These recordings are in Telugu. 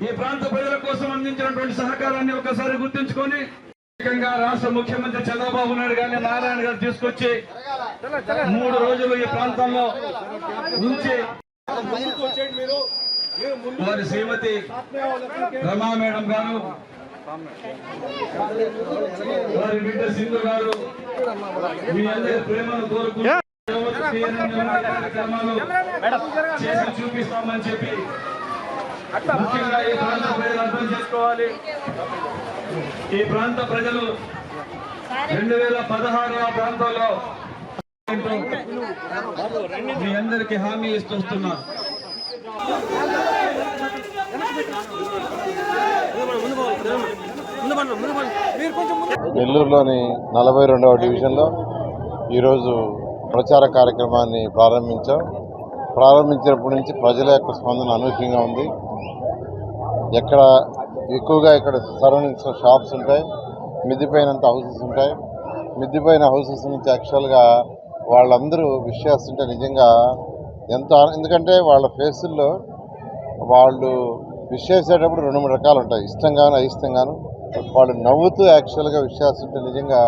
ఈ ప్రాంత ప్రజల కోసం అందించినటువంటి సహకారాన్ని ఒకసారి గుర్తుంచుకొని ముఖ్యంగా రాష్ట్ర ముఖ్యమంత్రి చంద్రబాబు నాయుడు గారిని నారాయణ గారు తీసుకొచ్చి మూడు రోజులు ఈ ప్రాంతంలో ఉంచి వారి శ్రీమతి రమా మేడం గారు వారి బిడ్డ సింధు గారు మీ అందరి ప్రేమను కోరుకుంటూ కార్యక్రమాలు చేసి చూపిస్తామని చెప్పి ముఖ్యంగా ఈ ప్రాంత ప్రజలు అర్థం చేసుకోవాలి. ఈ ప్రాంత ప్రజలు రెండు వేల పదహారు ఆ ప్రాంతంలో మీ అందరికి హామీ ఇస్తూ వస్తున్నా. నెల్లూరులోని నలభై రెండవ డివిజన్లో ఈరోజు ప్రచార కార్యక్రమాన్ని ప్రారంభించాం. ప్రారంభించినప్పటి నుంచి ప్రజల యొక్క స్పందన అనూహ్యంగా ఉంది. ఎక్కడ ఎక్కువగా ఇక్కడ సరౌండింగ్స్ షాప్స్ ఉంటాయి మిద్దిపైనంత హౌసెస్ ఉంటాయి. మిద్దిపైన హౌసెస్ నుంచి యాక్చువల్గా వాళ్ళందరూ విష్ చేస్తుంటే నిజంగా ఎంతో ఎందుకంటే వాళ్ళ ఫేసుల్లో వాళ్ళు విష్ చేసేటప్పుడు రెండు మూడు రకాలు ఉంటాయి. ఇష్టంగాను అయిష్టంగాను. వాళ్ళు నవ్వుతూ యాక్చువల్గా విష్ చేస్తుంటే నిజంగా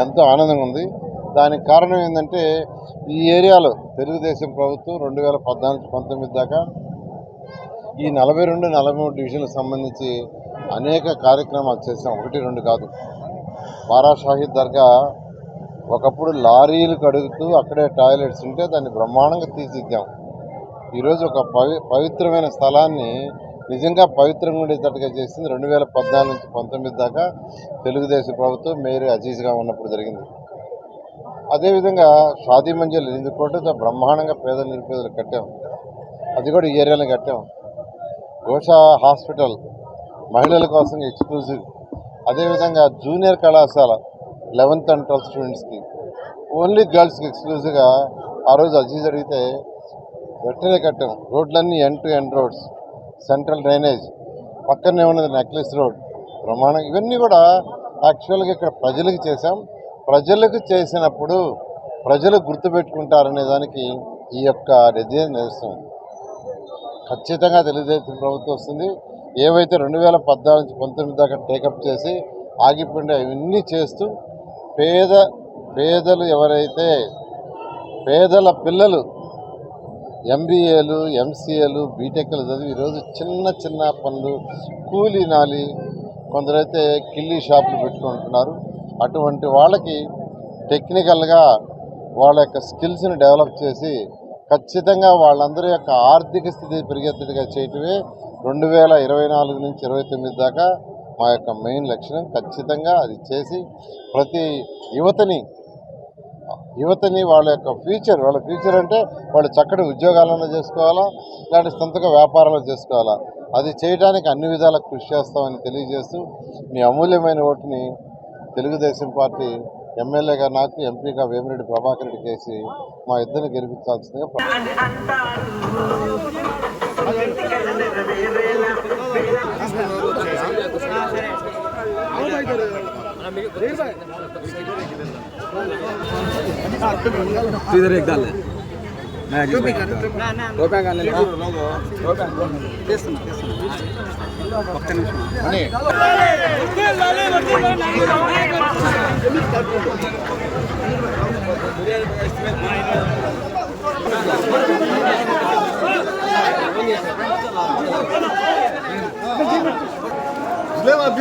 ఎంతో ఆనందంగా ఉంది. దానికి కారణం ఏంటంటే ఈ ఏరియాలో తెలుగుదేశం ప్రభుత్వం రెండు వేల పద్నాలుగు పంతొమ్మిది దాకా ఈ నలభై రెండు నలభై మూడు డివిజన్లకు సంబంధించి అనేక కార్యక్రమాలు చేసాం ఒకటి రెండు కాదు. బారా షాహీద్ దర్గా ఒకప్పుడు లారీలు కడుగుతూ అక్కడే టాయిలెట్స్ ఉంటే దాన్ని బ్రహ్మాండంగా తీర్చిద్దాం ఈరోజు ఒక పవి పవిత్రమైన స్థలాన్ని నిజంగా పవిత్రంగా ఉండేటట్టుగా చేసింది రెండు వేల పద్నాలుగు నుంచి పంతొమ్మిది దాకా తెలుగుదేశం ప్రభుత్వం మేరీ అజీజ్గా ఉన్నప్పుడు జరిగింది. అదేవిధంగా షాదీ మంజిల్ ఎనిమిది కోట్లతో బ్రహ్మాండంగా పేద నిరుపేదలు కట్టాం. అది కూడా ఈ ఏరియాలో కట్టాం. గోషా హాస్పిటల్ మహిళల కోసం ఎక్స్క్లూజివ్. అదేవిధంగా జూనియర్ కళాశాల లెవెన్త్ అండ్ ట్వెల్త్ స్టూడెంట్స్కి. ఓన్లీ గర్ల్స్కి ఎక్స్క్లూజివ్గా ఆ రోజు అజీజ్ అడిగితే వెంటనే కట్టాం. రోడ్లన్నీ end to end roads. Central drainage. పక్కనే ఉన్నది నెక్లెస్ రోడ్. ప్రమాణం. ఇవన్నీ కూడా యాక్చువల్గా ఇక్కడ ప్రజలకు చేశాం. ప్రజలకు చేసినప్పుడు ప్రజలు గుర్తుపెట్టుకుంటారనే దానికి ఈ యొక్క డిజైన్ నిరసనం ఖచ్చితంగా తెలుగుదేశం ప్రభుత్వం వస్తుంది. ఏవైతే రెండు వేల పద్నాలుగు నుంచి పంతొమ్మిది దాకా టేకప్ చేసి ఆగిపోయిన అవన్నీ చేస్తూ పేద పేదలు ఎవరైతే పేదల పిల్లలు ఎంబీఏలు ఎంసీఏలు బీటెక్లు చదివి ఈరోజు చిన్న చిన్న పనులు కూలీ నాలి కొందరైతే కిల్లీ షాపులు పెట్టుకుంటున్నారు. అటువంటి వాళ్ళకి టెక్నికల్గా వాళ్ళ యొక్క స్కిల్స్ని డెవలప్ చేసి ఖచ్చితంగా వాళ్ళందరి యొక్క ఆర్థిక స్థితి పెరిగేట్టుగా చేయటమే రెండు వేల ఇరవై నాలుగు నుంచి ఇరవై తొమ్మిది దాకా మా యొక్క మెయిన్ లక్షణం ఖచ్చితంగా అది చేసి ప్రతి యువతని యువతని వాళ్ళ యొక్క ఫ్యూచర్ వాళ్ళ ఫ్యూచర్ అంటే వాళ్ళు చక్కటి ఉద్యోగాలను చేసుకోవాలా ఇలాంటి సొంతగా వ్యాపారాలు చేసుకోవాలా. అది చేయడానికి అన్ని విధాల కృషి చేస్తామని తెలియజేస్తూ మీ అమూల్యమైన ఓటుని తెలుగుదేశం పార్టీ ఎమ్మెల్యేగా నాకు ఎంపీగా వేమిరెడ్డి ప్రభాకర్ రెడ్డి చేసి మా ఇద్దరిని గెలిపించాల్సిందిగా ఇద్దరు ఒక్క నిమిషం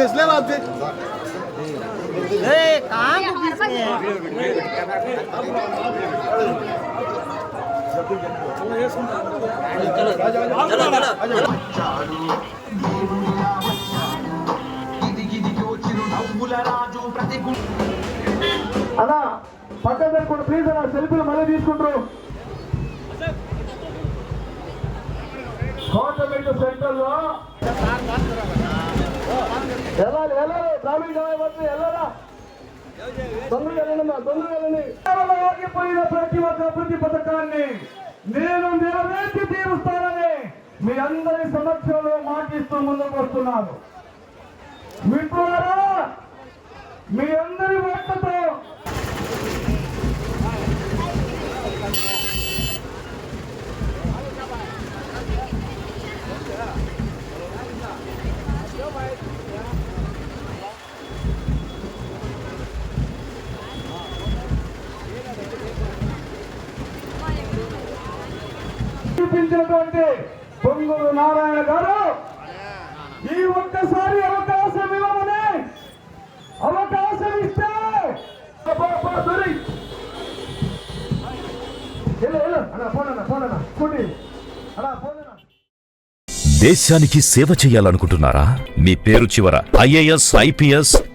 అని అలా పక్కన పెట్టుకోండి ప్లీజ్ అలా సెల్ఫీలు మళ్ళీ తీసుకుంటారు. గవర్నమెంట్ సెంటర్లో వెళ్ళాలి వెళ్ళాలి. బ్రాహ్మణ జామ్ అయిపోతుంది వెళ్ళాలా? తొందరగా వెళ్ళండి తొందరగా వెళ్ళండి. ఆగిపోయిన ప్రతి ఒక్క అభివృద్ధి పథకాన్ని నేను నెరవేర్చి తీరుస్తానని మీ అందరి సమక్షంలో మాటిస్తూ ముందుకు వస్తున్నాను వింటున్నారా మీ అందరి ఉన్నటువంటి వార్తతో నారాయణ గారు ఈ ఒక్కసారి అవకాశం ఇవ్వమని అవకాశం ఇస్తే దేశానికి సేవ చేయాలనుకుంటున్నారా? మీ పేరు చివర ఐఏఎస్ ఐపీఎస్